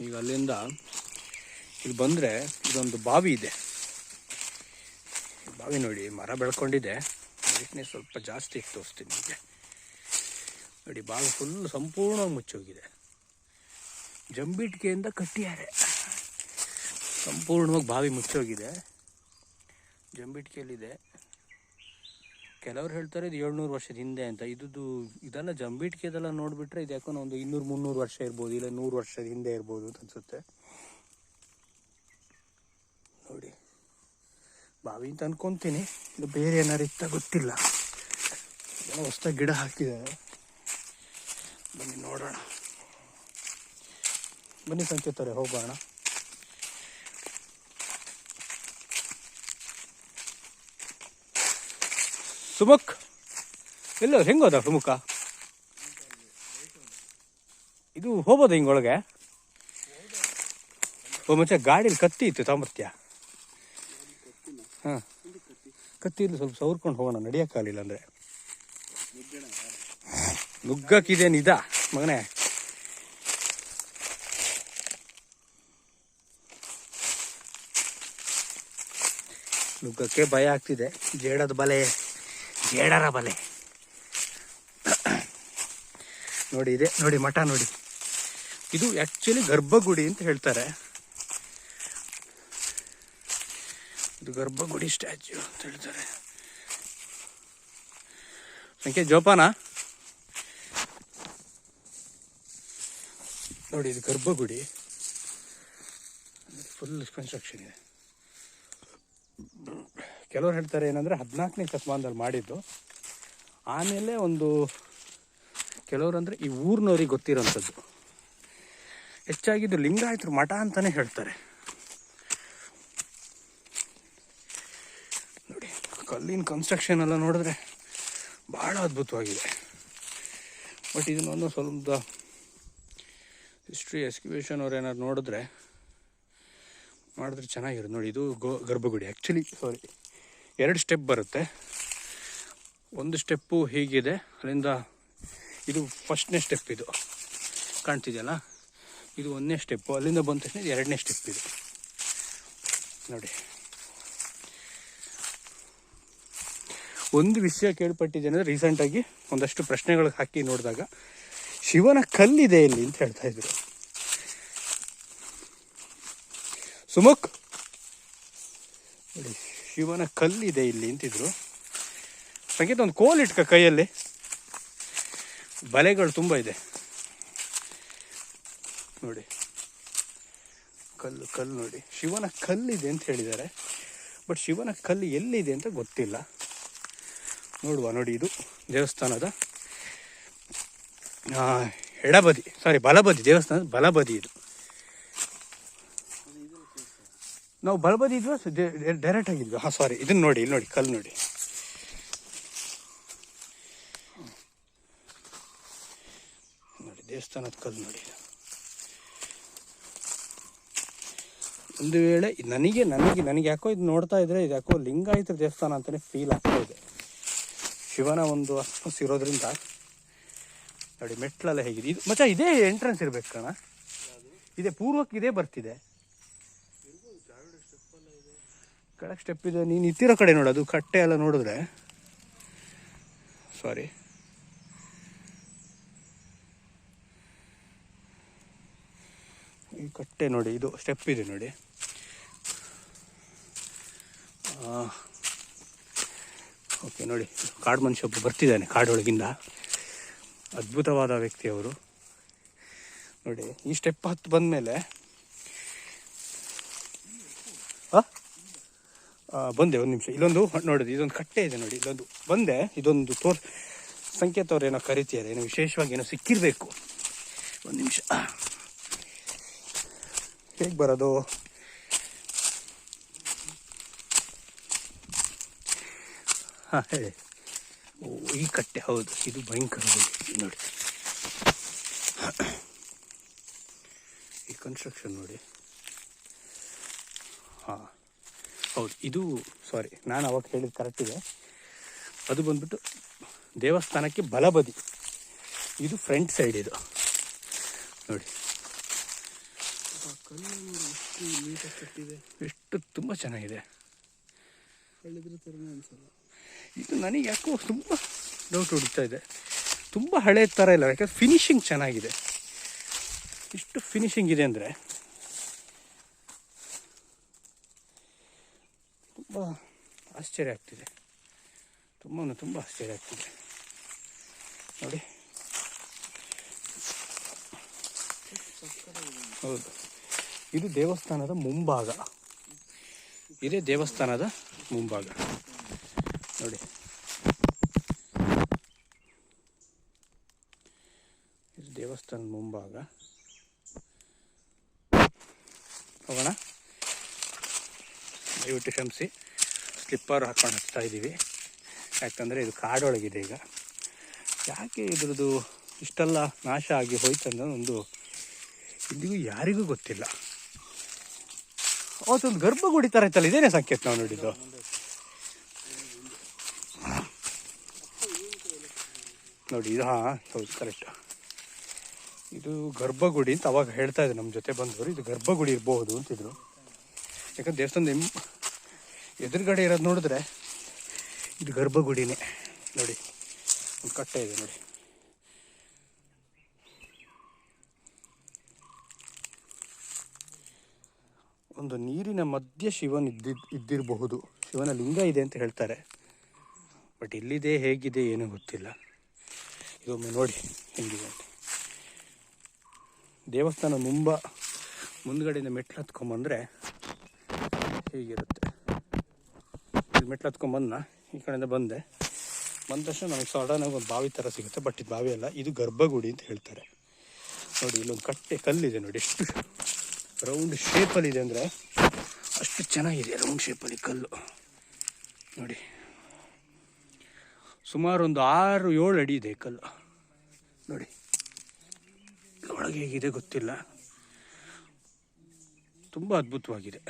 ಈಗ ಅಲ್ಲಿಂದ ಇಲ್ಲಿ ಬಂದರೆ ಇದೊಂದು ಬಾವಿ ಇದೆ. ಬಾವಿ ನೋಡಿ, ಮರ ಬೆಳ್ಕೊಂಡಿದೆ. ಬ್ರೈಟ್ನೆಸ್ ಸ್ವಲ್ಪ ಜಾಸ್ತಿ ಇತ್ತು ತೋರಿಸ್ತೀನಿ ನಿಮಗೆ. ನೋಡಿ, ಬಾವಿ ಫುಲ್ ಸಂಪೂರ್ಣವಾಗಿ ಮುಚ್ಚೋಗಿದೆ. ಜಂಬಿಟ್ಕೆಯಿಂದ ಕಟ್ಟಿದ್ದಾರೆ. ಸಂಪೂರ್ಣವಾಗಿ ಬಾವಿ ಮುಚ್ಚೋಗಿದೆ. ಜಂಬಿಟ್ಕೆಯಲ್ಲಿದೆ ಕೆಲವ್ರು ಹೇಳ್ತಾರೆ ಇದು ಏಳ್ನೂರು ವರ್ಷದ ಹಿಂದೆ ಅಂತ. ಇದ್ದು ಇದೆಲ್ಲ ಜಂಬಿಟ್ಕೆದೆಲ್ಲ ನೋಡಿಬಿಟ್ರೆ ಇದು ಯಾಕೋ ಒಂದು ಇನ್ನೂರು ಮುನ್ನೂರು ವರ್ಷ ಇರ್ಬೋದು, ಇಲ್ಲ ನೂರು ವರ್ಷದ ಹಿಂದೆ ಇರ್ಬೋದು ಅಂತ ಅನ್ಸುತ್ತೆ. ನೋಡಿ. ಬಾವಿ ಅಂತ ಅನ್ಕೊಂತೀನಿ ಇದು ಬೇರೆ ಏನಾರು ಇತ್ತ ಗೊತ್ತಿಲ್ಲ. ಹೊಸ್ತ ಗಿಡ ಹಾಕಿದ್ದಾರೆ. ಬನ್ನಿ ನೋಡೋಣ. ಬನ್ನಿ ಸಂಚಿತಾರೆ ಹೋಗೋಣ. ಸುಮುಖ್? ಎಲ್ಲ ಹೆಂಗೋದ ಸುಮುಖ? ಇದು ಹೋಗೋದ ಹಿಂಗೊಳಗೆ? ಓ, ಮತ್ತೆ ಗಾಡೀಲಿ ಕತ್ತಿ ಇತ್ತು ತಾಮರ್ತ್ಯ ಹಾಂ. ಕತ್ತಿ ಇಲ್ಲಿ ಸ್ವಲ್ಪ ಸವರ್ಕೊಂಡು ಹೋಗೋಣ ನಡೆಯೋಕ್ಕಾಗಲಿಲ್ಲ ಅಂದರೆ. ನುಗ್ಗಕ್ಕಿದೇನು ಇದ ಮಗನೇ. ನುಗ್ಗಕ್ಕೆ ಭಯ ಆಗ್ತಿದೆ, ಜೇಡದ ಬಲೆ. ಜೇಡರ ಬಲೆ. ನೋಡಿ ಇದೆ, ನೋಡಿ ಮಠ ನೋಡಿ. ಇದು ಆ್ಯಕ್ಚುಲಿ ಗರ್ಭಗುಡಿ ಅಂತ ಹೇಳ್ತಾರೆ. ಇದು ಗರ್ಭಗುಡಿ ಸ್ಟ್ಯಾಚ್ಯೂ ಅಂತ ಹೇಳ್ತಾರೆ. ಸಂಖ್ಯೆ ಜೋಪಾನ. ನೋಡಿ ಇದು ಗರ್ಭಗುಡಿ. ಫುಲ್ ಕನ್ಸ್ಟ್ರಕ್ಷನ್ ಇದೆ. ಕೆಲವ್ರು ಹೇಳ್ತಾರೆ ಏನಂದರೆ ಹದಿನಾಲ್ಕನೇ ಶತಮಾನದಲ್ಲಿ ಮಾಡಿದ್ದು. ಆಮೇಲೆ ಒಂದು ಕೆಲವರು ಅಂದರೆ ಈ ಊರಿನವ್ರಿಗೆ ಗೊತ್ತಿರೋಂಥದ್ದು. ಹೆಚ್ಚಾಗಿದ್ದು ಲಿಂಗಾಯತರು ಮಠ ಅಂತಲೇ ಹೇಳ್ತಾರೆ. ನೋಡಿ, ಕಲ್ಲಿನ ಕನ್ಸ್ಟ್ರಕ್ಷನ್ ಎಲ್ಲ ನೋಡಿದ್ರೆ ಭಾಳ ಅದ್ಭುತವಾಗಿದೆ. ಬಟ್ ಇದನ್ನೊಂದು ಸ್ವಲ್ಪ ಹಿಸ್ಟ್ರಿ ಎಸ್ಕಿವೇಷನ್ ಅವ್ರು ಏನಾದ್ರು ನೋಡಿದ್ರೆ ಮಾಡಿದ್ರೆ ಚೆನ್ನಾಗಿರೋದು ನೋಡಿ, ಇದು ಗೋ ಗರ್ಭಗುಡಿ. ಆ್ಯಕ್ಚುಲಿ ಸಾರಿ ಎರಡು ಸ್ಟೆಪ್ ಬರುತ್ತೆ. ಒಂದು ಸ್ಟೆಪ್ಪು ಹೀಗಿದೆ. ಅಲ್ಲಿಂದ ಇದು ಫಸ್ಟ್ನೇ ಸ್ಟೆಪ್ ಇದು. ಕಾಣ್ತಿದೆಯಲ್ಲ? ಇದು ಒಂದನೇ ಸ್ಟೆಪ್ಪು ಅಲ್ಲಿಂದ ಬಂದ ತಕ್ಷಣ ಇದು ಎರಡನೇ ಸ್ಟೆಪ್ ಇದು. ನೋಡಿ. ಒಂದು ವಿಷಯ ಕೇಳ್ಪಟ್ಟಿದ್ದೇನೆ ಅಂದರೆ ರೀಸೆಂಟಾಗಿ ಒಂದಷ್ಟು ಪ್ರಶ್ನೆಗಳಿಗೆ ಹಾಕಿ ನೋಡಿದಾಗ, ಶಿವನ ಕಲ್ಲಿದೆ ಇಲ್ಲಿ ಅಂತ ಹೇಳ್ತಾ ಇದ್ರು. ಸುಮುಖ್ ಶಿವನ ಕಲ್ಲಿದೆ ಇಲ್ಲಿ ಅಂತಿದ್ರು. ಸಂಗೀತ ಒಂದು ಕೋಲ್ ಇಟ್ಕ ಕೈಯಲ್ಲಿ. ಬಲೆಗಳು ತುಂಬ ಇದೆ. ನೋಡಿ. ಕಲ್ಲು ಕಲ್ಲು ನೋಡಿ. ಶಿವನ ಕಲ್ಲಿದೆ ಅಂತ ಹೇಳಿದ್ದಾರೆ. ಬಟ್ ಶಿವನ ಕಲ್ಲು ಎಲ್ಲಿದೆ ಅಂತ ಗೊತ್ತಿಲ್ಲ. ನೋಡುವ, ನೋಡಿ ಇದು ದೇವಸ್ಥಾನದ ಎಡಬದಿ. ಸಾರಿ ಬಲಬದಿ, ದೇವಸ್ಥಾನದ ಬಲಬದಿ ಇದು. ನಾವು ಬಲಬದಿ ಇದ್ವಾ ಡೈರೆಕ್ಟ್ ಆಗಿದ್ವಿ. ಹಾಂ ಸಾರಿ ಇದನ್ನ ನೋಡಿ, ಇಲ್ಲಿ ನೋಡಿ, ಕಲ್ಲು ನೋಡಿ. ನೋಡಿ, ದೇವಸ್ಥಾನದ ಕಲ್ಲು ನೋಡಿ. ಒಂದು ವೇಳೆ ನನಗೆ ನನಗೆ ನನಗೆ ಯಾಕೋ ಇದು ನೋಡ್ತಾ ಇದ್ರೆ, ಇದು ಯಾಕೋ ಲಿಂಗಾಯತ ದೇವಸ್ಥಾನ ಅಂತಲೇ ಫೀಲ್ ಆಗ್ತಾ ಇದೆ. ಶಿವನ ಒಂದು ಅಸ್ಪಸ್ ಇರೋದ್ರಿಂದ ನೋಡಿ ಮೆಟ್ಲೆಲ್ಲ ಹೇಗಿದೆ. ಇದು ಮತ್ತೆ ಇದೇ ಎಂಟ್ರೆನ್ಸ್ ಇರ್ಬೇಕು ಕಣ. ಇದೆ ಪೂರ್ವಕ್ಕೆ, ಇದೇ ಬರ್ತಿದೆ. ಕೆಳಗೆ ಸ್ಟೆಪ್ ಇದೆ. ನೀನು ಇತ್ತಿರೋ ಕಡೆ ನೋಡೋದು ಕಟ್ಟೆ ಎಲ್ಲ ನೋಡಿದ್ರೆ. ಸಾರಿ ಈ ಕಟ್ಟೆ ನೋಡಿ. ಇದು ಸ್ಟೆಪ್ ಇದೆ ನೋಡಿ. ಓಕೆ ನೋಡಿ. ಕಾಡು ಮನುಷ್ಯ ಒಬ್ಬ ಬರ್ತಿದ್ದಾನೆ ಕಾಡೊಳಗಿಂದ ಅದ್ಭುತವಾದ ವ್ಯಕ್ತಿ ಅವರು. ನೋಡಿ, ಈ ಸ್ಟೆಪ್ ಹತ್ತು ಬಂದಮೇಲೆ ಬಂದೆ ಒಂದು ನಿಮಿಷ. ಇಲ್ಲೊಂದು, ನೋಡಿದ್ರಿ, ಇದೊಂದು ಕಟ್ಟೆ ಇದೆ ನೋಡಿ, ಇಲ್ಲೊಂದು. ಬಂದೆ, ಇದೊಂದು ತೋರ್, ಸಂಕೇತ ಅವ್ರು ಏನೋ ಕರಿತಿದ್ದಾರೆ ಏನೋ ವಿಶೇಷವಾಗಿ ಏನೋ ಸಿಕ್ಕಿರಬೇಕು. ಒಂದು ನಿಮಿಷ. ಹೇಗೆ ಬರೋದು? ಹಾಂ, ಹೇಳಿ. ಓ, ಈ ಕಟ್ಟೆ, ಹೌದು, ಇದು ಭಯಂಕರ ನೋಡಿ. ಈ ಕನ್ಸ್ಟ್ರಕ್ಷನ್ ನೋಡಿ. ಹಾಂ. ಹೌದು, ಇದು ಸಾರಿ ನಾನು ಅವಾಗ ಹೇಳಿದ್ದು ಕರೆಕ್ಟ್ ಇದೆ. ಅದು ಬಂದ್ಬಿಟ್ಟು ದೇವಸ್ಥಾನಕ್ಕೆ ಬಲಬದಿ. ಇದು ಫ್ರಂಟ್ ಸೈಡ್ ಇದು. ನೋಡಿ. ಎಷ್ಟು ತುಂಬ ಚೆನ್ನಾಗಿದೆ. ಇದು ನನಗೆ ಯಾಕೋ ತುಂಬ ಡೌಟ್ ಹೊಡಿತಾ ಇದೆ. ತುಂಬ ಹಳೆ ಥರ ಇಲ್ಲ, ಯಾಕಂದ್ರೆ ಫಿನಿಶಿಂಗ್ ಚೆನ್ನಾಗಿದೆ. ಇಷ್ಟು ಫಿನಿಶಿಂಗ್ ಇದೆ ಅಂದರೆ ತುಂಬ ಆಶ್ಚರ್ಯ ಆಗ್ತಿದೆ. ತುಂಬ ತುಂಬ ಆಶ್ಚರ್ಯ ಆಗ್ತಿದೆ. ನೋಡಿ. ಹೌದು. ಇದು ದೇವಸ್ಥಾನದ ಮುಂಭಾಗ. ಇದೇ ದೇವಸ್ಥಾನದ ಮುಂಭಾಗ. ನೋಡಿ. ಇದು ದೇವಸ್ಥಾನದ ಮುಂಭಾಗ. ಹೋಗೋಣ. ದಯವಿಟ್ಟು ಕ್ಷಮಿಸಿ. ಸ್ಲಿಪ್ಪರ್ ಹಾಕೊಂಡು ಹತ್ತಾ ಇದ್ದೀವಿ. ಯಾಕಂದರೆ ಇದು ಕಾಡೊಳಗಿದೆ ಈಗ. ಯಾಕೆ ಇದ್ರದ್ದು ಇಷ್ಟೆಲ್ಲ ನಾಶ ಆಗಿ ಹೋಯ್ತು ಅನ್ನೋ ಒಂದು ಇಂದಿಗೂ ಯಾರಿಗೂ ಗೊತ್ತಿಲ್ಲ. ಅವತ್ತೊಂದು ಗರ್ಭಗುಡಿ ಥರ ಇತ್ತಲ್ಲ, ಇದೇನೇ ಸಂಕೇತ ನಾವು ನೋಡಿದ್ದು. ನೋಡಿ, ಇದು ಹಾಂ, ಹೌದು ಕರೆಕ್ಟ್ ಇದು ಗರ್ಭಗುಡಿ ಅಂತ ಅವಾಗ ಹೇಳ್ತಾ ಇದ್ದೆ ನಮ್ಮ ಜೊತೆ ಬಂದವರು. ಇದು ಗರ್ಭಗುಡಿ ಇರಬಹುದು ಅಂತಿದ್ರು. ಯಾಕಂದ್ರೆ ದೇವಸ್ಥಾನದ ಎದುರುಗಡೆ ಇರೋದು ನೋಡಿದ್ರೆ ಇದು ಗರ್ಭಗುಡಿನೇ. ನೋಡಿ, ಒಂದು ಕಟ್ಟೆ ಇದೆ ನೋಡಿ. ಒಂದು ನೀರಿನ ಮಧ್ಯೆ ಶಿವನ್ ಇದ್ದಿದ್ದು ಇದ್ದಿರಬಹುದು. ಶಿವನ ಲಿಂಗ ಇದೆ ಅಂತ ಹೇಳ್ತಾರೆ. ಬಟ್ ಇಲ್ಲಿದೆ, ಹೇಗಿದೆ, ಏನೂ ಗೊತ್ತಿಲ್ಲ. ಇದೊಮ್ಮೆ ನೋಡಿ ಹೆಂಗಿದೆ ಅಂತ. ದೇವಸ್ಥಾನ ಮುಂಬ, ಮುಂದ್ಗಡೆಯಿಂದ ಮೆಟ್ಲು ಹತ್ಕೊಂಬಂದರೆ ಹೀಗಿರುತ್ತೆ? ಇಲ್ಲಿ ಮೆಟ್ಲು ಹತ್ಕೊಂಬಂದ ಈ ಕಡೆಯಿಂದ ಬಂದೆ. ಬಂದ ತಕ್ಷಣ ನಮಗೆ ಸಡನ್ನಾಗಿ ಒಂದು ಬಾವಿ ಥರ ಸಿಗುತ್ತೆ ಬಟ್ ಇದು ಬಾವಿ ಅಲ್ಲ, ಇದು ಗರ್ಭಗುಡಿ ಅಂತ ಹೇಳ್ತಾರೆ. ನೋಡಿ, ಇಲ್ಲೊಂದು ಕಟ್ಟೆ, ಕಲ್ಲಿದೆ ನೋಡಿ, ಎಷ್ಟು ರೌಂಡ್ ಶೇಪಲ್ಲಿದೆ ಅಂದರೆ ಅಷ್ಟು ಚೆನ್ನಾಗಿದೆ ರೌಂಡ್ ಶೇಪಲ್ಲಿ ಕಲ್ಲು. ನೋಡಿ, ಸುಮಾರು ಒಂದು ಆರು, ಏಳು ಅಡಿ ಇದೆ ಕಲ್ಲು. ನೋಡಿ ಒಳಗೆ ಹೇಗಿದೆ ಗೊತ್ತಿಲ್ಲ. ತುಂಬ ಅದ್ಭುತವಾಗಿದೆ.